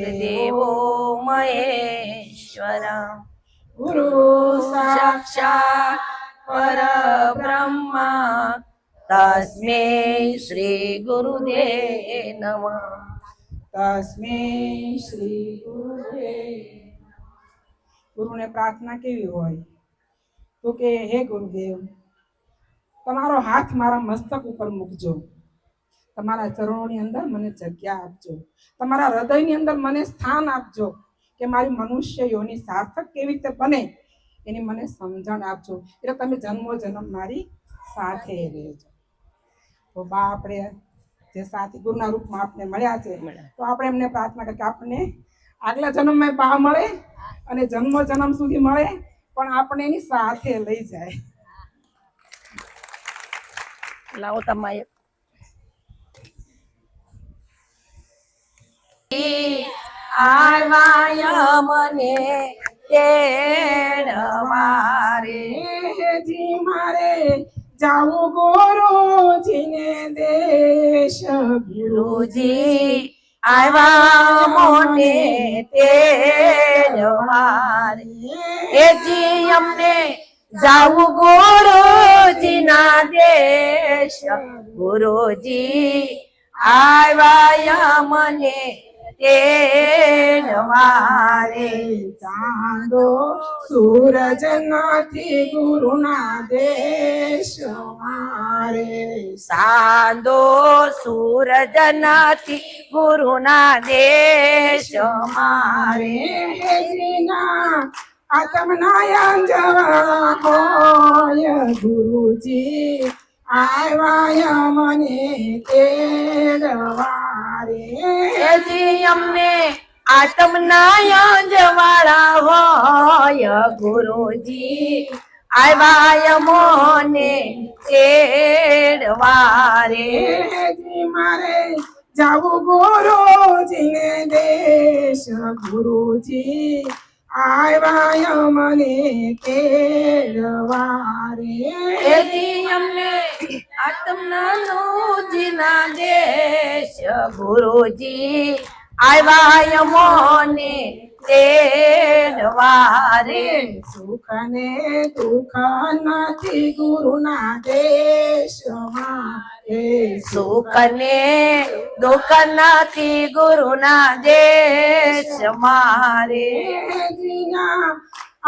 ગુરુદેવો મહેશ્વર. ગુરુ સાક્ષાત પરબ્રહ્મા. તસ્મે શ્રી ગુરુદેવ નમ. તસ્મે શ્રી ગુરુદેવ ગુરુને પ્રાર્થના કેવી હોય? તો કે હે ગુરુદેવ તમારો હાથ મારા મસ્તક ઉપર મૂકજો. તમારા ચરણોની અંદર મને જગ્યા આપજો. તમારા હૃદયની અંદર મને સ્થાન આપજો કે મારી મનુષ્ય યોની સાર્થક કેવી રીતે બને એની મને સમજણ આપજો. એટલે તમે જન્મો જન્મ મારી સાથે રહેજો. તો બા આપણે જે સાથી ગુરુના રૂપમાં આપણે મળ્યા છે. તો આપણે એમને પ્રાર્થના કરીએ કે આપણને આગલા જન્મમાં બા મળે અને જન્મ જન્મ સુધી મળે પણ આપણે એની સાથે લઈ જાય. લાવો તમારે. આવાય મને તેડવારે જી મારે જાવું ગુરુજીને દેશ ગુરુજી આવ્યા મોને તેડવારે એજી અમને જાવું ગુરુજીના દેશ ગુરુજી આવ્યા મને તેડવારે ચાંદો સૂરજ નથી ગુરુના દેશ મારે સાંદો સૂરજ નથી ગુરુના દેશ મારે જીના આત્મનાયન જવા હોય ગુરુજી, આવ્યા મને તેડવારે એજી અમને આત્મના જવાળા હોય ગુરુજી. આવ્યા મોને તેડવારે. જી મારે જાવું ગુરુજીને દેશ, ગુરુજી. આવ્યા મને તેડવારે એથી અમને આત્મના જીના દેશ ગુરુજી આવ્યા મોને તેડવારે સુખ ને દુઃખ નથી ગુરુના દેશમાં એ સુખ ને દુઃખ નથી ગુરુના દેશ મારે. જીના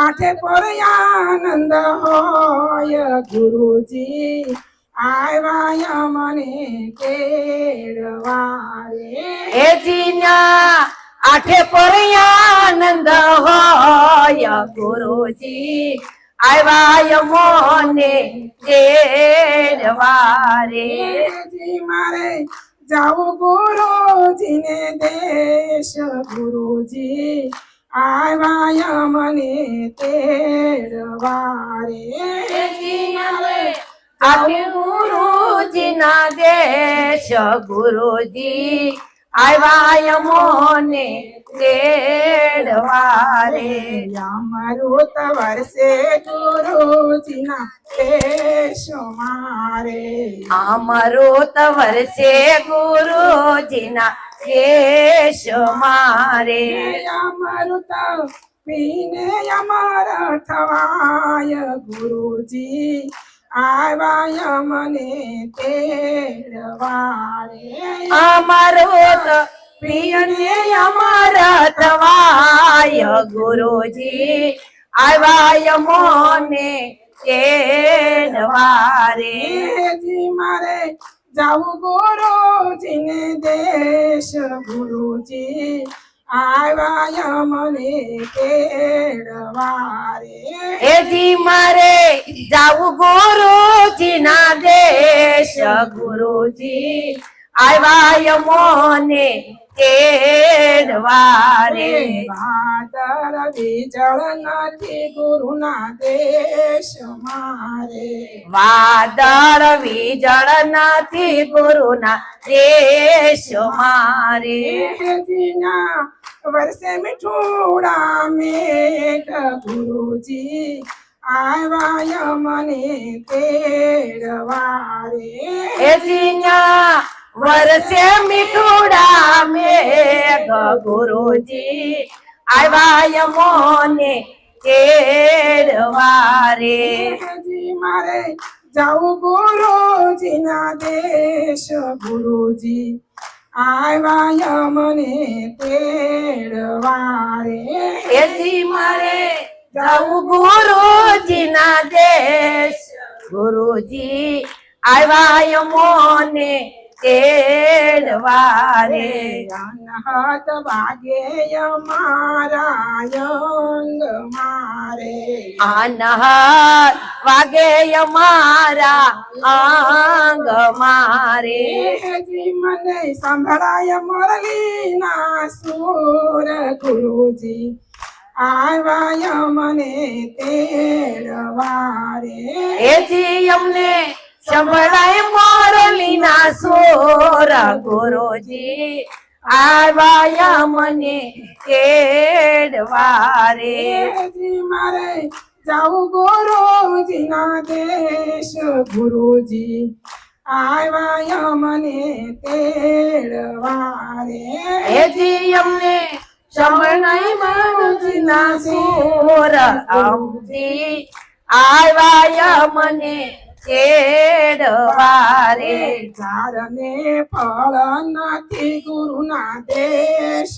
આઠે પર આનંદ હોય ગુરુજી આવ્યા મને તેડવારે. એ જીના આઠે પર આનંદ હોય ગુરુજી આવ્યા મોને તેડવારે જી મારે જાવું ગુરુજીને દેશ ગુરુજી. આવ્યા મને તેડવારે આઠે ગુરુજીના દેશ ગુરુજી. આવ્યા મોને તેડવારે. અમૃત વર્ષે ગુરુજીના દેશ મારે. અમૃત વર્ષે ગુરુજીના કેશો મારે. અમૃત પીને અમારા થવાય ગુરુજી. આવ્યા મને તેડવારે. અમૃત પ્રિયને અમારા થવાય ગુરુજી. આવ્યા મને તેડવારે. જી મારે જાવું ગુરુજીને દેશ ગુરુજી. આવ્યા મને તેડવારે એજી મારે જાવું ગુરુજીના દેશ ગુરુજી આવ્યા મોને તેડવારે વાદળ બીજળ નથી ગુરુના દેશ મારે વાદળ વીજળ નથી ગુરુના દેશ મારે જીના વર્ષે મીઠોડા મેઘ ગુરુજી આવ્યા મને તેડવારે એજીના વરસે મીઠુડા મેઘ ગુરુજી આવ્યા મને તેડવારે હજી મારે ગુરુજી ના દેશ ગુરુજી આવ્યા મને તેડવારે. એથી મારે જાવું ગુરુજીના દેશ. ગુરુજી આવ્યા મોને તેડવારે અનહદ વાગે મારા અંગ મારે. અનહદ વાગે અમારા આંગ મારે. જી મને સંભળાય મુરલીના સુર ગુરુજી. આવ્યા મને તેડવારે એથી અમને સંભળાય સોર ગુરુજી આવ્યા મને કેડવારે. મારે જાવું ગુરુજીના દેશ ગુરુજી આવ્યા મને તેડવારે હેજી અમને સંભળાય મોરલીના સોર અમથી આવ્યા મને કેડવારે ચારને ફળ નથી ગુરુના દેશ